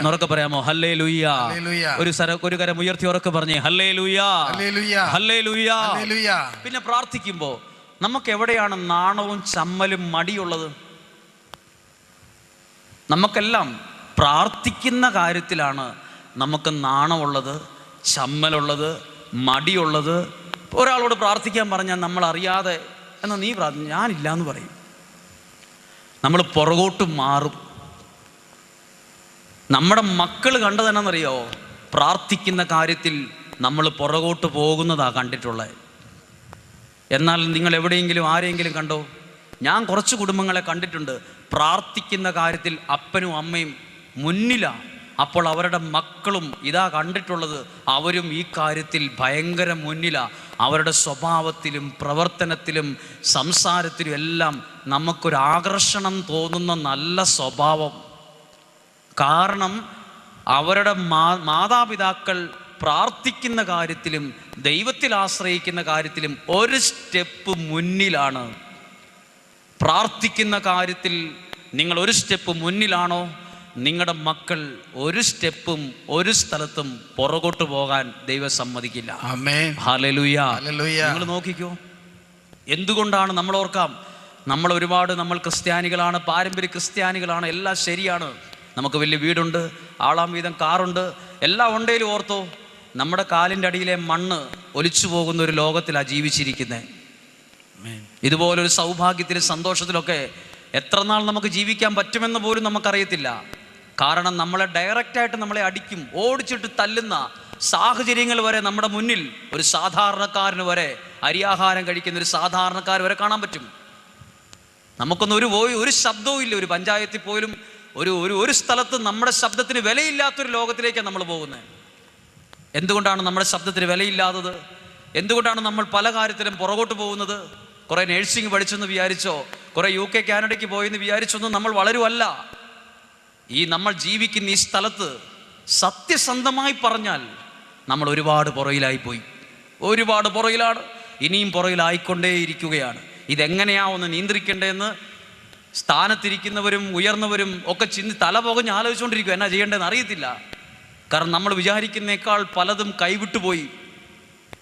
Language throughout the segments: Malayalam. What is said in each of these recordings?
ഉറക്കെ പറയാമോ? ഹല്ലേ. ഒരു സര ഒരു കരം ഉയർത്തി ഉറക്കെ പറഞ്ഞേ. ഹല്ലേ ഹല്ലേലൂയ. ഹല്ലേ പിന്നെ പ്രാർത്ഥിക്കുമ്പോൾ നമുക്ക് എവിടെയാണ് നാണവും ചമ്മലും മടിയുള്ളത്? നമുക്കെല്ലാം പ്രാർത്ഥിക്കുന്ന കാര്യത്തിലാണ് നമുക്ക് നാണമുള്ളത് ചമ്മലുള്ളത് മടിയുള്ളത്. ഒരാളോട് പ്രാർത്ഥിക്കാൻ പറഞ്ഞാൽ നമ്മൾ അറിയാതെ എന്നാൽ നീ പ്രാർത്ഥന ഞാനില്ല എന്ന് പറയും. നമ്മൾ പുറകോട്ട് മാറും. നമ്മുടെ മക്കൾ കണ്ടതെന്നറിയോ പ്രാർത്ഥിക്കുന്ന കാര്യത്തിൽ നമ്മൾ പുറകോട്ട് പോകുന്നതാ കണ്ടിട്ടുള്ളത് എന്നാൽ നിങ്ങൾ എവിടെയെങ്കിലും ആരെങ്കിലും കണ്ടോ? ഞാൻ കുറച്ച് കുടുംബങ്ങളെ കണ്ടിട്ടുണ്ട്. പ്രാർത്ഥിക്കുന്ന കാര്യത്തിൽ അപ്പനും അമ്മയും മുന്നിലാണ് അപ്പോൾ അവരുടെ മക്കളും ഇതാ കണ്ടിട്ടുള്ളത് അവരും ഈ കാര്യത്തിൽ ഭയങ്കര മുന്നിലാണ് അവരുടെ സ്വഭാവത്തിലും പ്രവർത്തനത്തിലും സംസാരത്തിലും എല്ലാം നമുക്കൊരു ആകർഷണം തോന്നുന്ന നല്ല സ്വഭാവം. കാരണം അവരുടെ മാ മാതാപിതാക്കൾ പ്രാർത്ഥിക്കുന്ന കാര്യത്തിലും ദൈവത്തിൽ ആശ്രയിക്കുന്ന കാര്യത്തിലും ഒരു സ്റ്റെപ്പ് മുന്നിലാണ്. പ്രാർത്ഥിക്കുന്ന കാര്യത്തിൽ നിങ്ങൾ ഒരു സ്റ്റെപ്പ് മുന്നിലാണോ? നിങ്ങളുടെ മക്കൾ ഒരു സ്റ്റെപ്പും ഒരു സ്ഥലത്തും പുറകോട്ട് പോകാൻ ദൈവം സമ്മതിക്കില്ല. നിങ്ങൾ നോക്കിക്കോ. എന്തുകൊണ്ടാണ് നമ്മൾ ഓർക്കാം? നമ്മൾ ഒരുപാട് നമ്മൾ ക്രിസ്ത്യാനികളാണ് പാരമ്പര്യ ക്രിസ്ത്യാനികളാണ് എല്ലാം ശരിയാണ്. നമുക്ക് വലിയ വീടുണ്ട് ആളാം വീതം കാറുണ്ട് എല്ലാം ഉണ്ടേലും ഓർത്തോ നമ്മുടെ കാലിന്റെ അടിയിലെ മണ്ണ് ഒലിച്ചു പോകുന്ന ഒരു ലോകത്തിലാണ് ജീവിച്ചിരിക്കുന്നത് ഇതുപോലൊരു സൗഭാഗ്യത്തിലും സന്തോഷത്തിലൊക്കെ എത്ര നാൾ നമുക്ക് ജീവിക്കാൻ പറ്റുമെന്ന് പോലും നമുക്കറിയത്തില്ല. കാരണം നമ്മളെ ഡയറക്റ്റായിട്ട് നമ്മളെ അടിക്കും ഓടിച്ചിട്ട് തല്ലുന്ന സാഹചര്യങ്ങൾ വരെ നമ്മുടെ മുന്നിൽ ഒരു സാധാരണക്കാരന് വരെ അരിയാഹാരം കഴിക്കുന്ന ഒരു സാധാരണക്കാർ വരെ കാണാൻ പറ്റും. നമുക്കൊന്നും ഒരു ഒരു ശബ്ദവും ഇല്ല ഒരു പഞ്ചായത്തിൽ പോലും ഒരു ഒരു ഒരു സ്ഥലത്ത് നമ്മുടെ ശബ്ദത്തിന് വിലയില്ലാത്തൊരു ലോകത്തിലേക്കാണ് നമ്മൾ പോകുന്നത്. എന്തുകൊണ്ടാണ് നമ്മുടെ ശബ്ദത്തിന് വിലയില്ലാത്തത്? എന്തുകൊണ്ടാണ് നമ്മൾ പല കാര്യത്തിലും പുറകോട്ട് പോകുന്നത്? കുറേ നേഴ്സിംഗ് പഠിച്ചെന്ന് വിചാരിച്ചോ കുറേ യു കെ കാനഡയ്ക്ക് പോയെന്ന് വിചാരിച്ചൊന്നും നമ്മൾ വളരുമല്ല ഈ നമ്മൾ ജീവിക്കുന്ന ഈ സ്ഥലത്ത് സത്യസന്ധമായി പറഞ്ഞാൽ നമ്മൾ ഒരുപാട് പുറയിലായി പോയി ഒരുപാട് പുറയിലാണ്. ഇനിയും പുറകിലായിക്കൊണ്ടേയിരിക്കുകയാണ് ഇതെങ്ങനെയാ ഒന്ന് നിയന്ത്രിക്കേണ്ടതെന്ന് സ്ഥാനത്തിരിക്കുന്നവരും ഉയർന്നവരും ഒക്കെ ചിന്തി തല പോകഞ്ഞ് ആലോചിച്ചുകൊണ്ടിരിക്കും എന്നാ ചെയ്യേണ്ടതെന്ന് അറിയത്തില്ല. കാരണം നമ്മൾ വിചാരിക്കുന്നേക്കാൾ പലതും കൈവിട്ടു പോയി.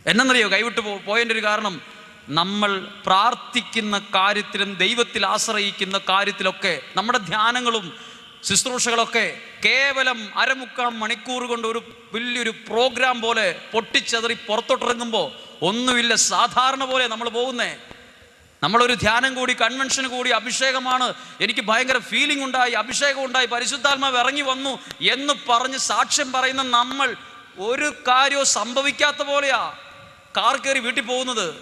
എന്നറിയോ കൈവിട്ടു പോ പോയതിന്റെ ഒരു കാരണം നമ്മൾ പ്രാർത്ഥിക്കുന്ന കാര്യത്തിലും ദൈവത്തിൽ ആശ്രയിക്കുന്ന കാര്യത്തിലൊക്കെ നമ്മുടെ ധ്യാനങ്ങളും ശുശ്രൂഷകളൊക്കെ കേവലം അരമുക്കാൽ മണിക്കൂർ കൊണ്ട് ഒരു വലിയൊരു പ്രോഗ്രാം പോലെ പൊട്ടിച്ചതറി പുറത്തോട്ടിറങ്ങുമ്പോൾ ഒന്നുമില്ല. സാധാരണ പോലെ നമ്മൾ പോകുന്നേ. നമ്മളൊരു ധ്യാനം കൂടി കൺവെൻഷൻ കൂടി അഭിഷേകമാണ്. എനിക്ക് ഭയങ്കര ഫീലിംഗ് ഉണ്ടായി അഭിഷേകം ഉണ്ടായി പരിശുദ്ധാത്മാവ് ഇറങ്ങി വന്നു എന്ന് പറഞ്ഞ് സാക്ഷ്യം പറയുന്ന നമ്മൾ ഒരു കാര്യവും സംഭവിക്കാത്ത പോലെയാ കാർ കയറി വീട്ടിൽ പോകുന്നത്.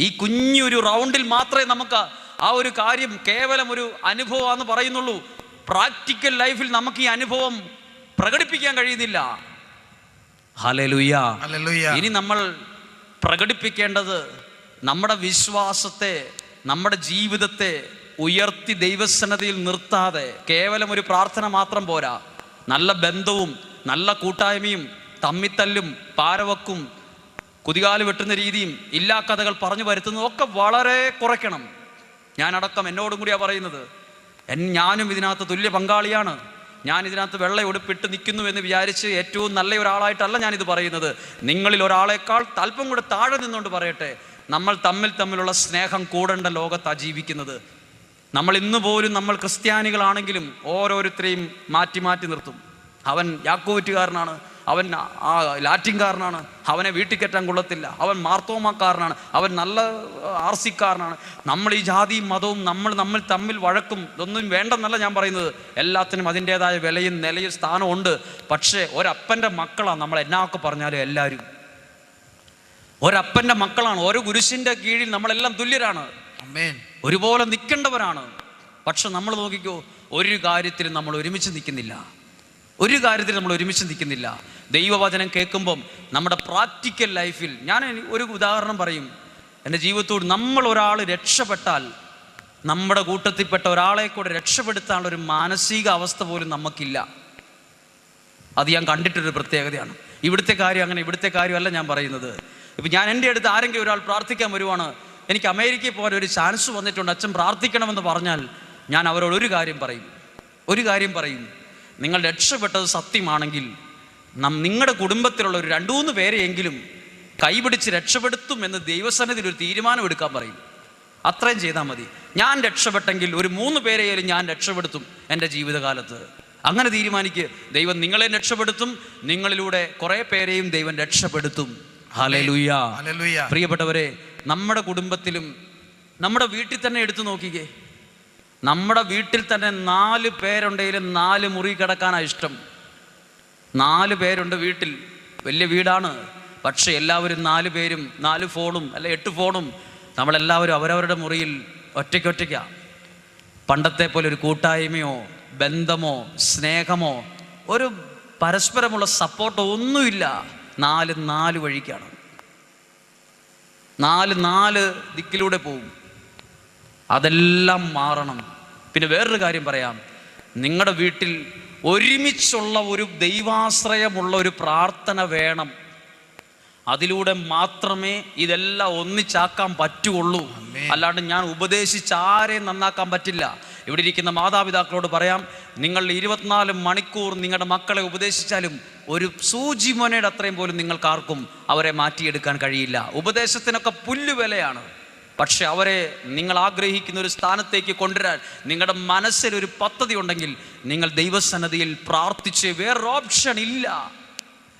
ഈ കുഞ്ഞൊരു റൗണ്ടിൽ മാത്രമേ നമുക്ക് ആ ഒരു കാര്യം കേവലം ഒരു അനുഭവമാണെന്ന് പറയുന്നുള്ളൂ. പ്രാക്ടിക്കൽ ലൈഫിൽ നമുക്ക് ഈ അനുഭവം പ്രകടിപ്പിക്കാൻ കഴിയുന്നില്ല. ഹലലുയ്യ ഇനി നമ്മൾ പ്രകടിപ്പിക്കേണ്ടത് നമ്മുടെ വിശ്വാസത്തെ നമ്മുടെ ജീവിതത്തെ ഉയർത്തി ദൈവസന്നതയിൽ നിർത്താതെ കേവലം ഒരു പ്രാർത്ഥന മാത്രം പോരാ. നല്ല ബന്ധവും നല്ല കൂട്ടായ്മയും തമ്മിത്തല്ലും പാരവക്കും കുതികാൽ വെട്ടുന്ന രീതിയും ഇല്ലാ കഥകൾ പറഞ്ഞു വരുത്തുന്നതും ഒക്കെ വളരെ കുറയ്ക്കണം. ഞാനടക്കം എന്നോടും കൂടിയാണ് പറയുന്നത്. എൻ ഞാനും ഇതിനകത്ത് തുല്യ പങ്കാളിയാണ്. ഞാൻ ഇതിനകത്ത് വെള്ള ഉടുപ്പിട്ട് നിൽക്കുന്നു എന്ന് വിചാരിച്ച് ഏറ്റവും നല്ല ഒരാളായിട്ടല്ല ഞാനിത് പറയുന്നത്. നിങ്ങളിൽ ഒരാളെക്കാൾ തൽപ്പം കൂടെ താഴെ നിന്നുകൊണ്ട് പറയട്ടെ. നമ്മൾ തമ്മിൽ തമ്മിലുള്ള സ്നേഹം കൂടേണ്ട ലോകത്താണ് ജീവിക്കുന്നത്. നമ്മൾ ഇന്ന് പോലും നമ്മൾ ക്രിസ്ത്യാനികളാണെങ്കിലും ഓരോരുത്തരെയും മാറ്റി മാറ്റി നിർത്തും. അവൻ യാക്കോറ്റുകാരനാണ് അവൻ ആ ലാറ്റിൻകാരനാണ് അവനെ വീട്ടിൽ കെട്ടാൻ കൊള്ളത്തില്ല അവൻ മാർത്തോമാക്കാരനാണ് അവൻ നല്ല ആർസിക്കാരനാണ്. നമ്മൾ ഈ ജാതിയും മതവും നമ്മൾ നമ്മൾ തമ്മിൽ വഴക്കും ഇതൊന്നും വേണ്ടെന്നല്ല ഞാൻ പറയുന്നത്. എല്ലാത്തിനും അതിന്റെതായ വിലയും നിലയും സ്ഥാനവും ഉണ്ട്. പക്ഷേ ഒരപ്പന്റെ മക്കളാണ് നമ്മൾ എന്നാക്കെ പറഞ്ഞാലും എല്ലാവരും. ഒരപ്പന്റെ മക്കളാണ്. ഓരോ ഗുരുശിന്റെ കീഴിൽ നമ്മളെല്ലാം തുല്യരാണ്. ഒരുപോലെ നിൽക്കേണ്ടവരാണ്. പക്ഷെ നമ്മൾ നോക്കിക്കോ ഒരു കാര്യത്തിലും നമ്മൾ ഒരുമിച്ച് നിൽക്കുന്നില്ല. ഒരു കാര്യത്തിൽ നമ്മൾ ഒരുമിച്ച് നിൽക്കുന്നില്ല. ദൈവവചനം കേൾക്കുമ്പം നമ്മുടെ പ്രാക്ടിക്കൽ ലൈഫിൽ ഞാൻ ഒരു ഉദാഹരണം പറയും. എന്റെ ജീവിതത്തോട് നമ്മൾ ഒരാൾ രക്ഷപ്പെട്ടാൽ നമ്മുടെ കൂട്ടത്തിൽപ്പെട്ട ഒരാളെ കൂടെ രക്ഷപ്പെടുത്താനുള്ള ഒരു മാനസിക അവസ്ഥ പോലും നമുക്കില്ല. അത് ഞാൻ കണ്ടിട്ടൊരു പ്രത്യേകതയാണ്. ഇവിടുത്തെ കാര്യം അങ്ങനെ ഇവിടുത്തെ കാര്യമല്ല ഞാൻ പറയുന്നത്. ഇപ്പം ഞാൻ എന്റെ അടുത്ത് ആരെങ്കിലും ഒരാൾ പ്രാർത്ഥിക്കാൻ വരുവാണ് എനിക്ക് അമേരിക്കയിൽ പോകാൻ ഒരു ചാൻസ് വന്നിട്ടുണ്ട് അച്ഛൻ പ്രാർത്ഥിക്കണമെന്ന് പറഞ്ഞാൽ ഞാൻ അവരോട് ഒരു കാര്യം പറയും. ഒരു കാര്യം പറയും. നിങ്ങൾ രക്ഷപ്പെട്ടത് സത്യമാണെങ്കിൽ നം നിങ്ങളുടെ കുടുംബത്തിലുള്ള ഒരു രണ്ടു മൂന്ന് പേരെയെങ്കിലും കൈപിടിച്ച് രക്ഷപ്പെടുത്തും എന്ന് ദൈവസന്നിധിയിൽ ഒരു തീരുമാനം എടുക്കാൻ പറയും. അത്രയും ചെയ്താൽ മതി. ഞാൻ രക്ഷപ്പെട്ടെങ്കിൽ ഒരു മൂന്ന് പേരെയും ഞാൻ രക്ഷപ്പെടുത്തും എന്റെ ജീവിതകാലത്ത്. അങ്ങനെ തീരുമാനിക്കുക ദൈവം നിങ്ങളെ രക്ഷപ്പെടുത്തും നിങ്ങളിലൂടെ കുറേ പേരെയും ദൈവം രക്ഷപ്പെടുത്തും. പ്രിയപ്പെട്ടവരെ നമ്മുടെ കുടുംബത്തിലും നമ്മുടെ വീട്ടിൽ തന്നെ എടുത്തു നോക്കിക്കേ. നമ്മുടെ വീട്ടിൽ തന്നെ നാല് പേരുണ്ടെങ്കിലും നാല് മുറി കിടക്കാനാണ് ഇഷ്ടം. നാല് പേരുണ്ട് വീട്ടിൽ. വലിയ വീടാണ്. പക്ഷെ എല്ലാവരും നാല് പേരും നാല് ഫോണും അല്ല എട്ട് ഫോണും നമ്മളെല്ലാവരും അവരവരുടെ മുറിയിൽ ഒറ്റയ്ക്കൊറ്റയ്ക്കാണ് പണ്ടത്തെ പോലെ ഒരു കൂട്ടായ്മയോ ബന്ധമോ സ്നേഹമോ ഒരു പരസ്പരമുള്ള സപ്പോർട്ടോ ഒന്നുമില്ല. നാല് നാല് വഴിക്കാണ്. നാല് നാല് ദിക്കിലൂടെ പോവും. അതെല്ലാം മാറണം. പിന്നെ വേറൊരു കാര്യം പറയാം. നിങ്ങളുടെ വീട്ടിൽ ഒരുമിച്ചുള്ള ഒരു ദൈവാശ്രയമുള്ള ഒരു പ്രാർത്ഥന വേണം. അതിലൂടെ മാത്രമേ ഇതെല്ലാം ഒന്നിച്ചാക്കാൻ പറ്റുള്ളൂ. അല്ലാണ്ട് ഞാൻ ഉപദേശിച്ച് ആരെയും നന്നാക്കാൻ പറ്റില്ല. ഇവിടെ ഇരിക്കുന്ന മാതാപിതാക്കളോട് പറയാം നിങ്ങൾ ഇരുപത്തിനാല് മണിക്കൂർ നിങ്ങളുടെ മക്കളെ ഉപദേശിച്ചാലും ഒരു സൂചി മോനയുടെ അത്രയും പോലും നിങ്ങൾക്ക് ആർക്കും അവരെ മാറ്റിയെടുക്കാൻ കഴിയില്ല. ഉപദേശത്തിനൊക്കെ പുല്ലുവിലയാണ് പക്ഷെ അവരെ നിങ്ങൾ ആഗ്രഹിക്കുന്ന ഒരു സ്ഥാനത്തേക്ക് കൊണ്ടുവരാൻ നിങ്ങളുടെ മനസ്സിൽ ഒരു പദ്ധതി ഉണ്ടെങ്കിൽ നിങ്ങൾ ദൈവസന്നതിയിൽ പ്രാർത്ഥിച്ച് വേറൊരു ഓപ്ഷൻ ഇല്ല.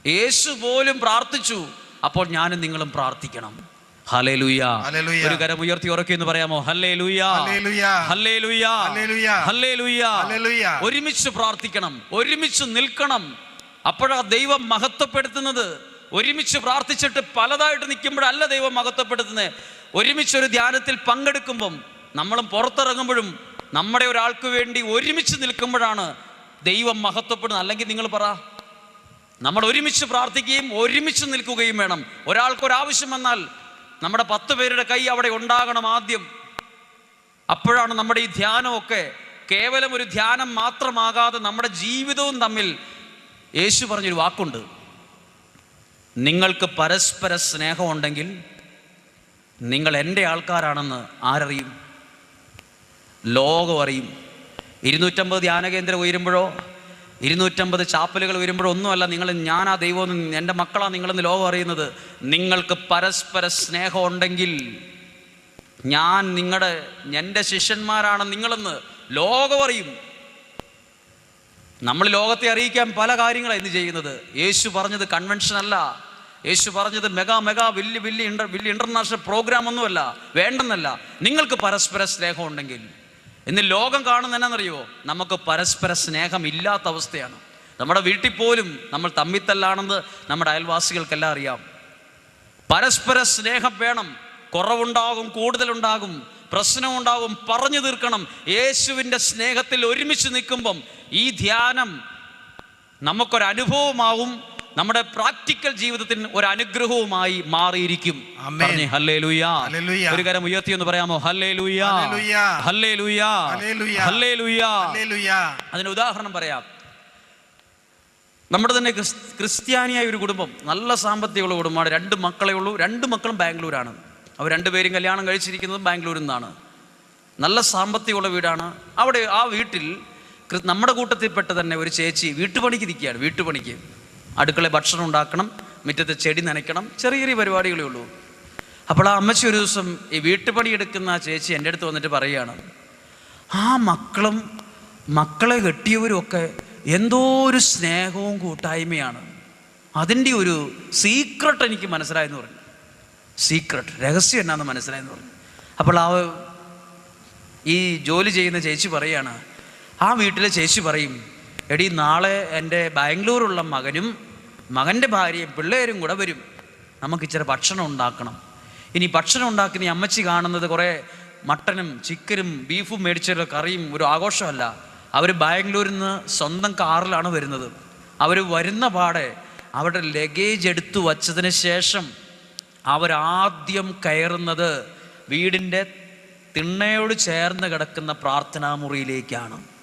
യേശു പോലും പ്രാർത്ഥിച്ചു അപ്പോൾ ഞാനും നിങ്ങളും പ്രാർത്ഥിക്കണം. ഒരു കരം ഉയർത്തി ഉറക്കി എന്ന് പറയാമോ. ഒരുമിച്ച് പ്രാർത്ഥിക്കണം. ഒരുമിച്ച് നിൽക്കണം. അപ്പോഴാ ദൈവം മഹത്വപ്പെടുത്തുന്നത്. ഒരുമിച്ച് പ്രാർത്ഥിച്ചിട്ട് പലതായിട്ട് നിൽക്കുമ്പോഴല്ല ദൈവം മഹത്വപ്പെടുത്തുന്നത് ഒരുമിച്ച് ഒരു ധ്യാനത്തിൽ പങ്കെടുക്കുമ്പം നമ്മളും പുറത്തിറങ്ങുമ്പോഴും നമ്മുടെ ഒരാൾക്ക് വേണ്ടി ഒരുമിച്ച് നിൽക്കുമ്പോഴാണ് ദൈവം മഹത്വപ്പെടുന്നത്. അല്ലെങ്കിൽ നിങ്ങൾ പറ നമ്മൾ ഒരുമിച്ച് പ്രാർത്ഥിക്കുകയും ഒരുമിച്ച് നിൽക്കുകയും വേണം. ഒരാൾക്കൊരാവശ്യം വന്നാൽ നമ്മുടെ പത്ത് പേരുടെ കൈ അവിടെ ഉണ്ടാകണം ആദ്യം. അപ്പോഴാണ് നമ്മുടെ ഈ ധ്യാനമൊക്കെ കേവലം ഒരു ധ്യാനം മാത്രമാകാതെ നമ്മുടെ ജീവിതവും തമ്മിൽ യേശു പറഞ്ഞൊരു വാക്കുണ്ട്. നിങ്ങൾക്ക് പരസ്പര സ്നേഹമുണ്ടെങ്കിൽ നിങ്ങൾ എന്റെ ആൾക്കാരാണെന്ന് ആരറിയും? ലോകം അറിയും. ഇരുന്നൂറ്റമ്പത് ധ്യാനകേന്ദ്രം ഉയരുമ്പോഴോ ഇരുന്നൂറ്റമ്പത് ചാപ്പലുകൾ വരുമ്പോഴൊന്നുമല്ല നിങ്ങൾ ആ ദൈവം എന്റെ മക്കളാണ് നിങ്ങളെന്ന് ലോകം അറിയുന്നത്. നിങ്ങൾക്ക് പരസ്പര സ്നേഹം ഉണ്ടെങ്കിൽ ഞാൻ നിങ്ങളുടെ എന്റെ ശിഷ്യന്മാരാണ് നിങ്ങളെന്ന് ലോകം അറിയും. നമ്മൾ ലോകത്തെ അറിയിക്കാൻ പല കാര്യങ്ങളാണ് ഇന്ന് ചെയ്യുന്നത്. യേശു പറഞ്ഞത് കൺവെൻഷൻ അല്ല. യേശു പറഞ്ഞത് മെഗാ മെഗാ വലിയ വലിയ ഇന്റർ വലിയ ഇന്റർനാഷണൽ പ്രോഗ്രാം ഒന്നുമല്ല. വേണ്ടെന്നല്ല. നിങ്ങൾക്ക് പരസ്പര സ്നേഹം ഉണ്ടെങ്കിൽ ഇന്ന് ലോകം കാണുന്ന എന്നാണെന്നറിയോ നമുക്ക് പരസ്പര സ്നേഹം ഇല്ലാത്ത അവസ്ഥയാണ്. നമ്മുടെ വീട്ടിൽ പോലും നമ്മൾ തമ്മിത്തല്ലാണെന്ന് നമ്മുടെ അയൽവാസികൾക്കെല്ലാം അറിയാം. പരസ്പര സ്നേഹം വേണം. കുറവുണ്ടാകും കൂടുതലുണ്ടാകും. പ്രശ്നമുണ്ടാകും പറഞ്ഞു തീർക്കണം. യേശുവിന്റെ സ്നേഹത്തിൽ ഒരുമിച്ച് നിൽക്കുമ്പം ഈ ധ്യാനം നമുക്കൊരു അനുഭവമാവും നമ്മുടെ പ്രാക്ടിക്കൽ ജീവിതത്തിന് ഒരു അനുഗ്രഹവുമായി മാറിയിരിക്കും. ഒരു കാര്യം ഉയർത്തി എന്ന് പറയാമോ. അതിന് ഉദാഹരണം പറയാം. നമ്മുടെ തന്നെ ക്രിസ്ത്യാനിയായ ഒരു കുടുംബം നല്ല സാമ്പത്തികമുള്ള കുടുംബമാണ്. രണ്ട് മക്കളെ ഉള്ളൂ. രണ്ട് മക്കളും ബാംഗ്ലൂരാണ്. അവർ രണ്ടുപേരും കല്യാണം കഴിച്ചിരിക്കുന്നത് ബാംഗ്ലൂരിൽ നിന്നാണ്. നല്ല സാമ്പത്തികമുള്ള വീടാണ്. അവിടെ ആ വീട്ടിൽ നമ്മുടെ കൂട്ടത്തിൽപ്പെട്ട തന്നെ ഒരു ചേച്ചി വീട്ടുപണിക്ക് ഇരിക്കുകയാണ് വീട്ടുപണിക്ക്. അടുക്കള ഭക്ഷണം ഉണ്ടാക്കണം മുറ്റത്ത് ചെടി നനയ്ക്കണം ചെറിയ ചെറിയ പരിപാടികളേ ഉള്ളൂ. അപ്പോൾ ആ അമ്മച്ചി ഒരു ദിവസം ഈ വീട്ടുപണി എടുക്കുന്ന ആ ചേച്ചി എന്റെ അടുത്ത് വന്നിട്ട് പറയുകയാണ് ആ മക്കളും മക്കളെ കെട്ടിയവരും ഒക്കെ എന്തോ ഒരു സ്നേഹവും കൂട്ടായ്മയാണ്. അതിന്റെ ഒരു സീക്രട്ട് എനിക്ക് മനസ്സിലായെന്ന് പറഞ്ഞു. സീക്രട്ട് രഹസ്യം എന്നാന്ന് മനസ്സിലായെന്ന് പറഞ്ഞു. അപ്പോൾ ആ ഈ ജോലി ചെയ്യുന്ന ചേച്ചി പറയാണ് ആ വീട്ടിലെ ചേച്ചി പറയും എടി നാളെ എന്റെ ബാംഗ്ലൂരുള്ള മകനും മകന്റെ ഭാര്യയും പിള്ളേരും കൂടെ വരും. നമുക്ക് ഇച്ചിരി ഭക്ഷണം ഉണ്ടാക്കണം. ഇനി ഭക്ഷണം ഉണ്ടാക്കുന്ന അമ്മച്ചി കാണുന്നത് കുറേ മട്ടനും ചിക്കനും ബീഫും മേടിച്ചൊരു കറിയും ഒരു ആഘോഷമല്ല. അവർ ബാംഗ്ലൂരിൽ നിന്ന് സ്വന്തം കാറിലാണ് വരുന്നത്. അവർ വരുന്ന പാടെ അവരുടെ ലഗേജ് എടുത്തു വച്ചതിന് ശേഷം അവരാദ്യം കയറുന്നത് വീടിന്റെ തിണ്ണയോട് ചേർന്ന് കിടക്കുന്ന പ്രാർത്ഥനാ മുറിയിലേക്കാണ്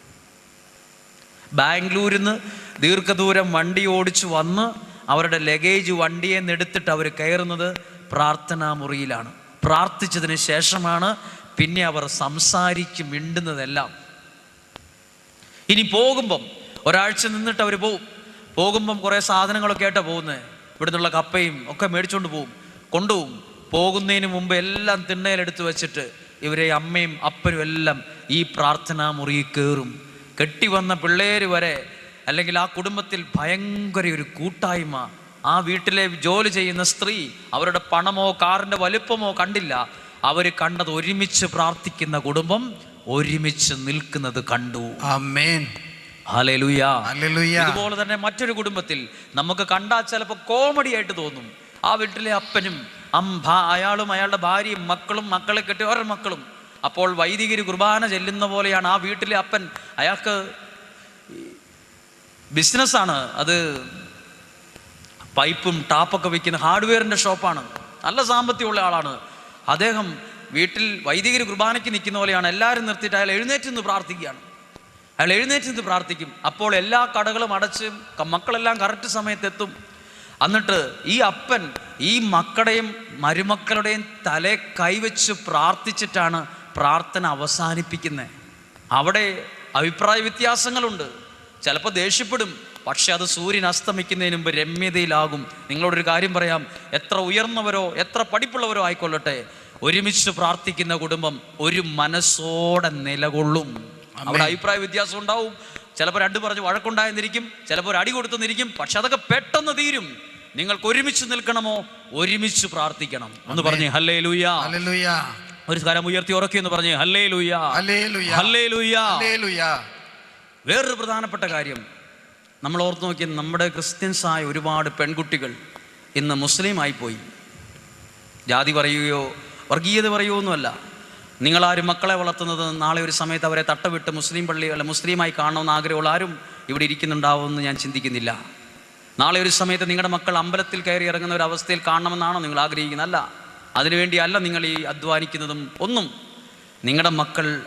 ബാംഗ്ലൂരിൽ നിന്ന് ദീർഘദൂരം വണ്ടി ഓടിച്ചു വന്ന് അവരുടെ ലഗേജ് വണ്ടിയെ നിന്നെടുത്തിട്ട് അവർ കയറുന്നത് പ്രാർത്ഥനാ മുറിയിലാണ്. പ്രാർത്ഥിച്ചതിന് ശേഷമാണ് പിന്നെ അവർ സംസാരിച്ച് മിണ്ടുന്നതെല്ലാം. ഇനി പോകുമ്പം ഒരാഴ്ച നിന്നിട്ട് അവർ പോവും. പോകുമ്പം കുറേ സാധനങ്ങളൊക്കെ ആയിട്ടാണ് പോകുന്നത് ഇവിടെ നിന്നുള്ള കപ്പയും ഒക്കെ മേടിച്ചുകൊണ്ട് പോവും. കൊണ്ടുപോകും പോകുന്നതിന് മുമ്പ് എല്ലാം തിണ്ണയിലെടുത്ത് വെച്ചിട്ട് ഇവരെ അമ്മയും അപ്പനും എല്ലാം ഈ പ്രാർത്ഥനാ മുറിയിൽ കയറും. കെട്ടി വന്ന പിള്ളേർ വരെ അല്ലെങ്കിൽ ആ കുടുംബത്തിൽ ഭയങ്കര ഒരു കൂട്ടായ്മ. ആ വീട്ടിലെ ജോലി ചെയ്യുന്ന സ്ത്രീ അവരുടെ പണമോ കാറിന്റെ വലുപ്പമോ കണ്ടില്ല. അവർ കണ്ടത് ഒരുമിച്ച് പ്രാർത്ഥിക്കുന്ന കുടുംബം ഒരുമിച്ച് നിൽക്കുന്നത് കണ്ടു. ഇതുപോലെ തന്നെ മറ്റൊരു കുടുംബത്തിൽ നമുക്ക് കണ്ടാൽ ചിലപ്പോൾ കോമഡി ആയിട്ട് തോന്നും. ആ വീട്ടിലെ അപ്പനും അം അയാളും അയാളുടെ ഭാര്യയും മക്കളും മക്കളെ കെട്ടി ഓരോ മക്കളും അപ്പോൾ വൈദികർ കുർബാന ചെല്ലുന്ന പോലെയാണ് ആ വീട്ടിലെ അപ്പൻ. അയാൾക്ക് ബിസിനസ്സാണ്. അത് പൈപ്പും ടാപ്പൊക്കെ വയ്ക്കുന്ന ഹാർഡ്വെയറിന്റെ ഷോപ്പാണ്. നല്ല സാമ്പത്തികമുള്ള ആളാണ്. അദ്ദേഹം വീട്ടിൽ വൈദികർ കുർബാനയ്ക്ക് നിൽക്കുന്ന പോലെയാണ്. എല്ലാവരും നിർത്തിയിട്ട് അയാൾ എഴുന്നേറ്റ് നിന്ന് പ്രാർത്ഥിക്കുകയാണ്. അയാൾ എഴുന്നേറ്റ് നിന്ന് പ്രാർത്ഥിക്കും. അപ്പോൾ എല്ലാ കടകളും അടച്ച് മക്കളെല്ലാം കറക്റ്റ് സമയത്തെത്തും. എന്നിട്ട് ഈ അപ്പൻ ഈ മക്കളുടെയും മരുമക്കളുടെയും തലേ കൈവച്ച് പ്രാർത്ഥിച്ചിട്ടാണ് പ്രാർത്ഥന അവസാനിപ്പിക്കുന്നത് അവിടെ അഭിപ്രായ വ്യത്യാസങ്ങളുണ്ട്. ചിലപ്പോൾ ദേഷ്യപ്പെടും. പക്ഷെ അത് സൂര്യൻ അസ്തമിക്കുന്നതിന് മുമ്പ് രമ്യതയിലാകും. നിങ്ങളോടൊരു കാര്യം പറയാം. എത്ര ഉയർന്നവരോ എത്ര പഠിപ്പുള്ളവരോ ആയിക്കൊള്ളട്ടെ. ഒരുമിച്ച് പ്രാർത്ഥിക്കുന്ന കുടുംബം ഒരു മനസ്സോടെ നിലകൊള്ളും. അവിടെ അഭിപ്രായ വ്യത്യാസം ഉണ്ടാവും. ചിലപ്പോൾ രണ്ട് പറഞ്ഞ് വഴക്കുണ്ടായെന്നിരിക്കും. ചിലപ്പോൾ ഒരു അടി കൊടുത്തെന്നിരിക്കും. പക്ഷെ അതൊക്കെ പെട്ടെന്ന് തീരും. നിങ്ങൾക്ക് ഒരുമിച്ച് നിൽക്കണമോ? ഒരുമിച്ച് പ്രാർത്ഥിക്കണം. എന്ന് പറഞ്ഞു ഹല്ലേ ലൂയ ഒരു സ്കാരം ഉയർത്തി ഉറക്കി എന്ന് പറഞ്ഞു ഹല്ലേ ലൂയ ഹല്ലേലൂയ ഹല്ലേ ലൂയ ഹല്ലേലൂയ വേറൊരു പ്രധാനപ്പെട്ട കാര്യം നമ്മൾ ഓർത്ത് നോക്കി നമ്മുടെ ക്രിസ്ത്യൻസായ ഒരുപാട് പെൺകുട്ടികൾ ഇന്ന് മുസ്ലിം ആയിപ്പോയി. ജാതി പറയുകയോ വർഗീയത പറയുകയോ ഒന്നുമല്ല. നിങ്ങളാരും മക്കളെ വളർത്തുന്നത് നാളെ ഒരു സമയത്ത് അവരെ തട്ടവിട്ട് മുസ്ലിം പള്ളി അല്ല മുസ്ലിമായി കാണണമെന്ന് ആഗ്രഹമുള്ള ആരും ഇവിടെ ഇരിക്കുന്നുണ്ടാവുമെന്ന് ഞാൻ ചിന്തിക്കുന്നില്ല. നാളെ ഒരു സമയത്ത് നിങ്ങളുടെ മക്കൾ അമ്പലത്തിൽ കയറി ഇറങ്ങുന്ന ഒരു അവസ്ഥയിൽ കാണണമെന്നാണോ നിങ്ങൾ ആഗ്രഹിക്കുന്നത്? അല്ല. അതിനുവേണ്ടിയല്ല നിങ്ങൾ ഈ അധ്വാനിക്കുന്നതും ഒന്നും. നിങ്ങളുടെ മക്കൾ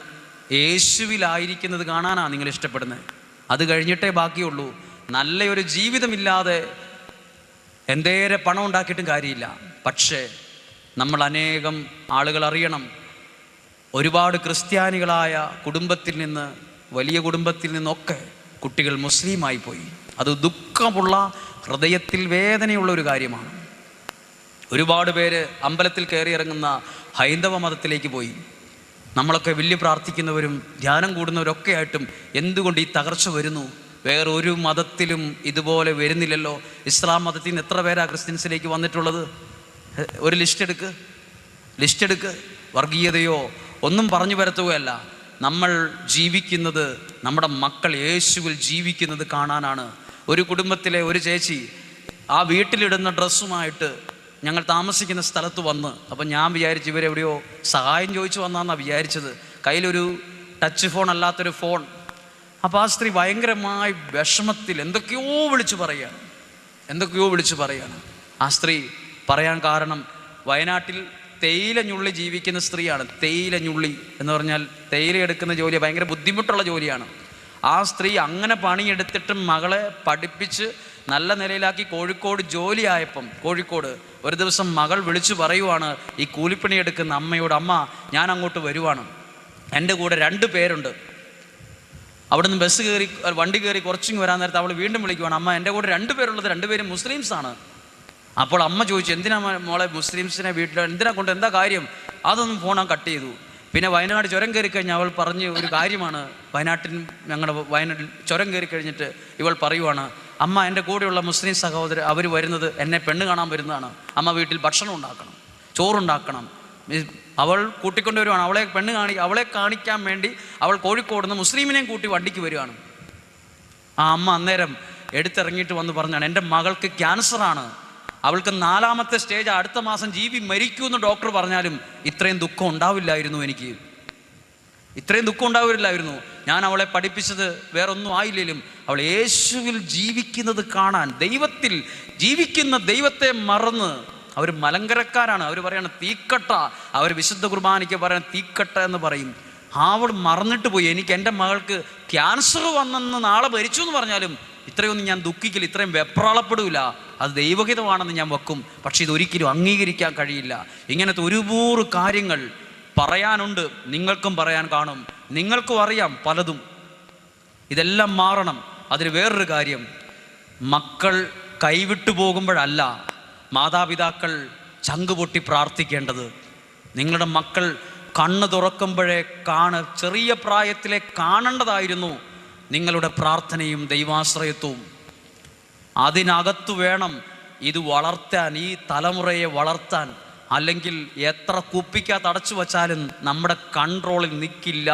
യേശുവിലായിരിക്കുന്നത് കാണാനാണ് നിങ്ങൾ ഇഷ്ടപ്പെടുന്നത്. അത് കഴിഞ്ഞിട്ടേ ബാക്കിയുള്ളൂ. നല്ലൊരു ജീവിതമില്ലാതെ എന്തേരെ പണം ഉണ്ടാക്കിയിട്ടും കാര്യമില്ല. പക്ഷേ നമ്മൾ അനേകം ആളുകൾ അറിയണം. ഒരുപാട് ക്രിസ്ത്യാനികളായ കുടുംബത്തിൽ നിന്ന് വലിയ കുടുംബത്തിൽ നിന്നൊക്കെ കുട്ടികൾ മുസ്ലിമായി പോയി. അത് ദുഃഖമുള്ള ഹൃദയത്തിൽ വേദനയുള്ള ഒരു കാര്യമാണ്. ഒരുപാട് പേര് അമ്പലത്തിൽ കയറി ഇറങ്ങുന്ന ഹൈന്ദവ മതത്തിലേക്ക് പോയി. നമ്മളൊക്കെ വലിയ പ്രാർത്ഥിക്കുന്നവരും ധ്യാനം കൂടുന്നവരൊക്കെ ആയിട്ടും എന്തുകൊണ്ട് ഈ തകർച്ച വരുന്നു? വേറെ ഒരു മതത്തിലും ഇതുപോലെ വരുന്നില്ലല്ലോ. ഇസ്ലാം മതത്തിൽ നിന്ന് എത്ര പേരാ ക്രിസ്ത്യൻസിലേക്ക് വന്നിട്ടുള്ളത്? ഒരു ലിസ്റ്റ് എടുക്ക്. ലിസ്റ്റ് എടുക്ക്. വർഗീയതയോ ഒന്നും പറഞ്ഞു വരത്തുകയല്ല നമ്മൾ ജീവിക്കുന്നത് നമ്മുടെ മക്കൾ യേശുവിൽ ജീവിക്കുന്നത് കാണാനാണ്. ഒരു കുടുംബത്തിലെ ഒരു ചേച്ചി ആ വീട്ടിലിടുന്ന ഡ്രസ്സുമായിട്ട് ഞങ്ങൾ താമസിക്കുന്ന സ്ഥലത്ത് വന്ന് അപ്പം ഞാൻ വിചാരിച്ചു ഇവരെവിടെയോ സഹായം ചോദിച്ചു വന്നാന്നാണ് വിചാരിച്ചത്. കയ്യിലൊരു ടച്ച് ഫോൺ അല്ലാത്തൊരു ഫോൺ അപ്പോൾ ആ സ്ത്രീ ഭയങ്കരമായി വിഷമത്തിൽ എന്തൊക്കെയോ വിളിച്ചു പറയുകയാണ്. എന്തൊക്കെയോ വിളിച്ചു പറയുകയാണ്. ആ സ്ത്രീ പറയാൻ കാരണം വയനാട്ടിൽ തേയില ഞുള്ളി ജീവിക്കുന്ന സ്ത്രീയാണ്. തേയില ഞുള്ളി എന്ന് പറഞ്ഞാൽ തേയില എടുക്കുന്ന ജോലി ഭയങ്കര ബുദ്ധിമുട്ടുള്ള ജോലിയാണ്. ആ സ്ത്രീ അങ്ങനെ പണിയെടുത്തിട്ടും മകളെ പഠിപ്പിച്ച് നല്ല നിലയിലാക്കി കോഴിക്കോട് ജോലിയായപ്പം കോഴിക്കോട് ഒരു ദിവസം മകൾ വിളിച്ചു പറയുവാണ് ഈ കൂലിപ്പണി എടുക്കുന്ന അമ്മയോട് അമ്മ ഞാൻ അങ്ങോട്ട് വരുവാണ്. എന്റെ കൂടെ രണ്ട് പേരുണ്ട്. അവിടുന്ന് ബസ് കയറി വണ്ടി കയറി കുറച്ചിങ് വരാൻ നേരത്ത് അവൾ വീണ്ടും വിളിക്കുവാണ് അമ്മ എന്റെ കൂടെ രണ്ട് പേരുള്ളത് രണ്ടുപേരും മുസ്ലിംസ് ആണ്. അപ്പോൾ അമ്മ ചോദിച്ചു എന്തിനാ മോളെ മുസ്ലിംസിനെ വീട്ടിൽ എന്തിനാ കൊണ്ട് എന്താ കാര്യം? അതൊന്നും ഫോൺ കട്ട് ചെയ്തു. പിന്നെ വയനാട് ചുരം കയറി കഴിഞ്ഞാൽ അവൾ പറഞ്ഞ് ഒരു കാര്യമാണ് വയനാട്ടിൽ ഞങ്ങളുടെ വയനാട്ടിൽ ചുരം കയറി കഴിഞ്ഞിട്ട് ഇവൾ പറയുവാണ് അമ്മ എന്റെ കൂടെയുള്ള മുസ്ലിം സഹോദരൻ അവർ വരുന്നത് എന്നെ പെണ്ണ് കാണാൻ വരുന്നതാണ്. അമ്മ വീട്ടിൽ ഭക്ഷണം ഉണ്ടാക്കണം ചോറുണ്ടാക്കണം. അവൾ കൂട്ടിക്കൊണ്ട് വരുവാണ് അവളെ പെണ്ണ് കാണി അവളെ കാണിക്കാൻ വേണ്ടി അവൾ കോഴിക്കോട് നിന്ന് മുസ്ലിമിനെയും കൂട്ടി വണ്ടിക്ക് വരുവാണ്. ആ അമ്മ അന്നേരം എടുത്തിറങ്ങിയിട്ട് വന്ന് പറഞ്ഞാണ് എന്റെ മകൾക്ക് ക്യാൻസറാണ് അവൾക്ക് നാലാമത്തെ സ്റ്റേജ് അടുത്ത മാസം ജീവി മരിക്കൂ മരിക്കുമെന്ന് ഡോക്ടർ പറഞ്ഞാലും ഇത്രയും ദുഃഖം ഉണ്ടാവില്ലായിരുന്നു എനിക്ക്. ഇത്രയും ദുഃഖം ഉണ്ടാവില്ലായിരുന്നു ഞാൻ അവളെ പഠിപ്പിച്ചത് വേറൊന്നും ആയില്ലെങ്കിലും അവൾ യേശുവിൽ ജീവിക്കുന്നത് കാണാൻ ദൈവത്തിൽ ജീവിക്കുന്ന ദൈവത്തെ മറന്ന് അവർ മലങ്കരക്കാരാണ്. അവർ പറയണ തീക്കട്ട. അവർ വിശുദ്ധ കുർബാനയ്ക്ക് പറയണ തീക്കട്ട എന്ന് പറയും. അവൾ മറന്നിട്ട് പോയി. എനിക്ക് എന്റെ മകൾക്ക് ക്യാൻസർ വന്നെന്ന് നാളെ മരിച്ചു എന്ന് പറഞ്ഞാലും ഇത്രയൊന്നും ഞാൻ ദുഃഖിക്കില്ല. ഇത്രയും വെപ്രാളപ്പെടില്ല അത് ദൈവഹിതമാണെന്ന് ഞാൻ വെക്കും. പക്ഷേ ഇതൊരിക്കലും അംഗീകരിക്കാൻ കഴിയില്ല. ഇങ്ങനത്തെ ഒരുപാട് കാര്യങ്ങൾ പറയാനുണ്ട് നിങ്ങൾക്കും പറയാൻ കാണും. നിങ്ങൾക്കും അറിയാം പലതും. ഇതെല്ലാം മാറണം. അതിന് വേറൊരു കാര്യം. മക്കൾ കൈവിട്ടു പോകുമ്പോഴല്ല മാതാപിതാക്കൾ ചങ്കുപൊട്ടി പ്രാർത്ഥിക്കേണ്ടത്. നിങ്ങളുടെ മക്കൾ കണ്ണ് തുറക്കുമ്പോഴേ കാണ ചെറിയ പ്രായത്തിലെ കാണേണ്ടതായിരുന്നു നിങ്ങളുടെ പ്രാർത്ഥനയും ദൈവാശ്രയത്വവും. അതിനകത്തു വേണം ഇത് വളർത്താൻ ഈ തലമുറയെ വളർത്താൻ. അല്ലെങ്കിൽ എത്ര കുപ്പിക്കകത്ത് അടച്ചു വച്ചാലും നമ്മുടെ കൺട്രോളിൽ നിൽക്കില്ല